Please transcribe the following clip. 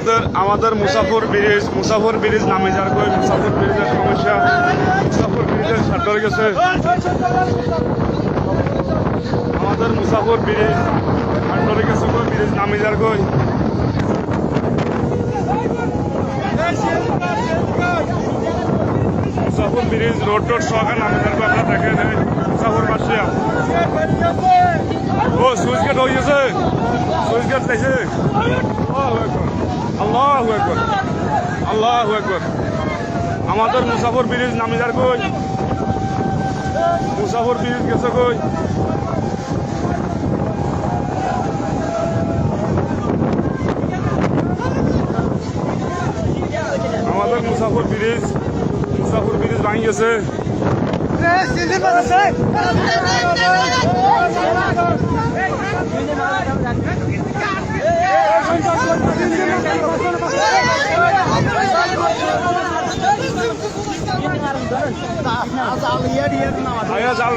আমাদের আমাদের মুসাফর bridge মুসাফর bridge নামে যার কই মুসাফর ব্রিজের সমস্যা। মুসাফর ব্রিজের সার গেছে। আমাদের মুসাফর ব্রিজ সার গেছে ব্রিজ নামে যার কই। মুসাফর ব্রিজ রোড টোড সহকার নামে যার কই, আপনারা দেখেন মুসাফর বাসিয়া। ও, সুইচ গেট হয়ে গেছে। সুইচ গেট দেখছে আল্লাহ একবার আল্লাহ একবার আমাদের মুসাফর ব্রিজ নামিদার কই মুসাফর ব্রিজ গেছে কই আমাদের মুসাফর ব্রিজ মুসাফর ব্রিজ ভাঙি গেছে জাল